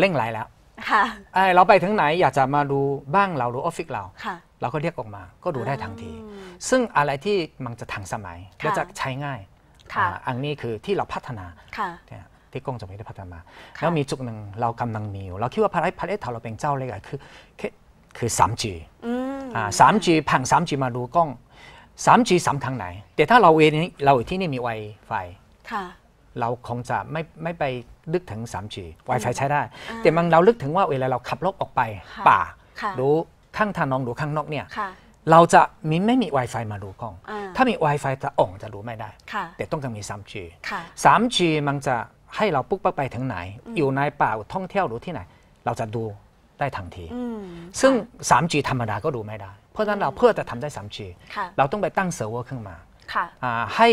เร่งไลน์แล้วค่ะเอ้ยเราไปถึงไหนอยากจะมาดูบ้างเราหรือออฟฟิศเราค่ะเราก็เรียกออกมาก็ดูได้ทันทีอืมซึ่งอะไรที่มันจะทันสมัยค่ะและจะใช้ง่ายค่ะอ่าอันนี้คือที่เราพัฒนาค่ะเนี่ยที่กงจะไม่ได้พัฒนาค่ะแล้วมีจุดหนึ่งเรากำลังมีอยู่เราคิดว่าประเทศประเทศไทยเราเป็นเจ้าเล็กอะคือคือคือ 3G อืมอ่า 3G ผ่าน 3G มาดูกล้อง 3G สำคัญไหน แต่ถ้าเราเวนี้เราอยู่ที่นี่มี Wi-Fi ค่ะ เราคงจะไม่ไม่ไปลึกถึง 3G Wi-Fi ใช้ได้อ่าแต่มันเราลึกถึงว่าเวลาเราขับรถออกไปค่ะป่าค่ะดูข้างถนนดูข้างนอกเนี่ยค่ะเราจะมีไม่มี Wi-Fi มาดูกล้องอ่าถ้ามี Wi-Fi จะอ่องจะดูไม่ได้ค่ะแต่ต้องการมี 3G ค่ะ 3G มันจะให้เราปุ๊บปั๊บไปถึงไหน อยู่ในป่าท่องเที่ยวหรือที่ไหน เราจะดูได้ทันทีอืมซึ่ง 3G ธรรมดาก็ดูไม่ได้ เพราะฉะนั้นเราเพื่อจะทำได้ 3G ค่ะเราต้องไปตั้งเซิร์ฟเวอร์ขึ้นมาค่ะอ่าให้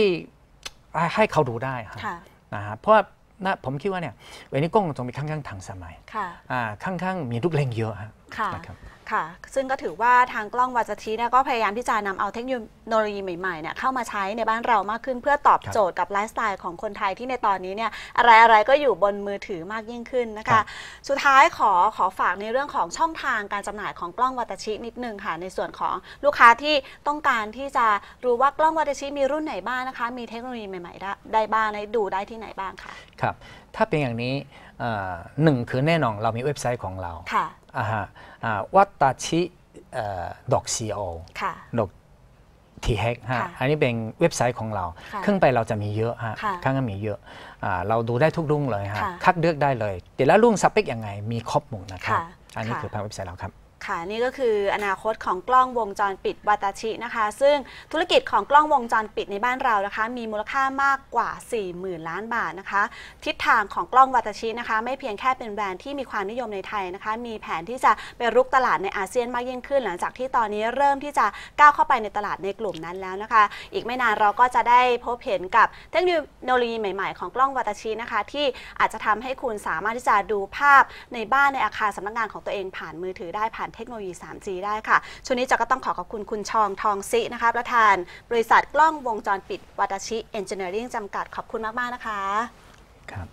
ให้ให้เขาดูได้ครับค่ะ นะฮะเพราะว่านะผมคิดว่าเนี่ยเวนิกล้องตรงมีค่อนข้างทันสมัยค่ะอ่าค่อนข้างมีลูกเล่นเยอะฮะค่ะนะครับ ค่ะ ซึ่งก็ถือว่าทางกล้องวาจาทีเนี่ยก็พยายามที่จะนำเอาเทคโนโลยีใหม่ๆเนี่ยเข้ามาใช้ในบ้านเรามากขึ้นเพื่อตอบครับโจทย์กับไลฟ์สไตล์ของคนไทยที่ในตอนนี้เนี่ยอะไรอะไรๆก็อยู่บนมือถือมากยิ่งขึ้นนะครัคะ บ สุดท้ายขอขอฝากในเรื่องของช่องทางการจำหน่ายของกล้องวาตาชินิดนึงค่ะ ในส่วนของลูกค้าที่ต้องการที่จะรู้ว่ากล้องวาตาชิมีรุ่นไหนบ้างนะคะ มีเทคโนโลยีใหม่ๆได้ได้บ้างให้ดูได้ที่ไหนบ้างค่ะ ครับ ถ้าเป็นอย่างนี้เอ่อหนึ่งคือแน่นอนเรามีเว็บไซต์ของเราค่ะอ่าฮะอ่าวัตตาชิดอกซีโอค่ะดอกทีเฮกฮะค่ะอันนี้เป็นเว็บไซต์ของเราค่ะขึ้นไปเราจะมีเยอะฮะค่ะข้างก็มีเยอะอ่าเราดูได้ทุกรุ่งเลยฮะค่ะคัดเลือกได้เลย แต่ละรุ่งสเปคยังไงมีครบหมดนะครับค่ะอันนี้ค่ะคือทางเว็บไซต์เราครับ ค่ะนี่ก็คืออนาคตของกล้องวงจรปิดวาตาชินะคะ ซึ่งธุรกิจของกล้องวงจรปิดในบ้านเรานะคะ มีมูลค่ามากกว่า 40,000 ล้านบาทนะคะ ทิศทางของกล้องวาตาชินะคะ ไม่เพียงแค่เป็นแบรนด์ที่มีความนิยมในไทยนะคะ มีแผนที่จะไปรุกตลาดในอาเซียนมากยิ่งขึ้น หลังจากที่ตอนนี้เริ่มที่จะก้าวเข้าไปในตลาดในกลุ่มนั้นแล้วนะคะ อีกไม่นานเราก็จะได้พบเห็นกับเทคโนโลยีใหม่ๆ ของกล้องวาตาชินะคะ ที่อาจจะทำให้คุณสามารถที่จะดูภาพในบ้านในอาคารสำนักงานของตัวเองผ่านมือถือได้ผ่านเทคโนโลยี 3G ได้ค่ะ ช่วงนี้จะก็ต้องขอขอบคุณคุณชองทองซินะคะ ประธานบริษัทกล้องวงจรปิดวัตชิเอนจิเนียริงจำกัดขอบคุณมาก ๆ นะคะ ครับ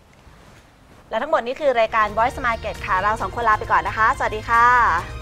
และทั้งหมดนี้คือรายการ Voice Market ค่ะ เราสองคนลาไปก่อนนะคะ สวัสดีค่ะ